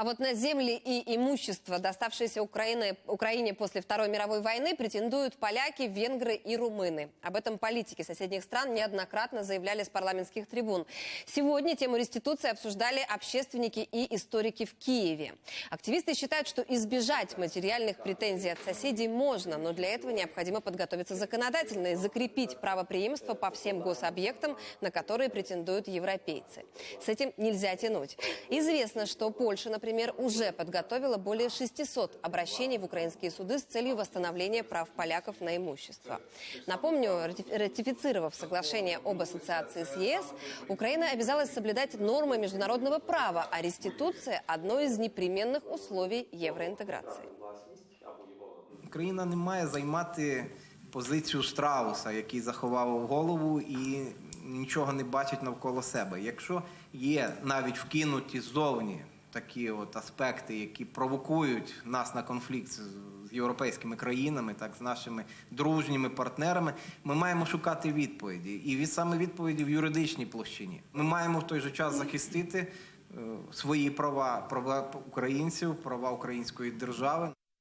А вот на земли и имущество, доставшееся Украины, Украине после Второй мировой войны, претендуют поляки, венгры и румыны. Об этом политики соседних стран неоднократно заявляли с парламентских трибун. Сегодня тему реституции обсуждали общественники и историки в Киеве. Активисты считают, что избежать материальных претензий от соседей можно, но для этого необходимо подготовиться законодательно и закрепить правопреемство по всем гособъектам, на которые претендуют европейцы. С этим нельзя тянуть. Известно, что Польша, например, уже подготовила более 600 обращений в украинские суды с целью восстановления прав поляков на имущество. Напомню, ратиф- ратифицировав соглашение об ассоциации с ЕС, Украина обязалась соблюдать нормы международного права, а реституция – одно из непременных условий евроинтеграции. Україна не має займати позицію страуса, який заховав голову і нічого не бачить навколо себе. Якщо є навіть вкинуті ззовні такі от аспекти, які провокують нас на конфлікт з європейськими країнами, так з нашими дружніми партнерами, ми маємо шукати відповіді. І від саме відповіді в юридичній площині. Ми маємо в той же час захистити е, свої права, права українців, права української держави.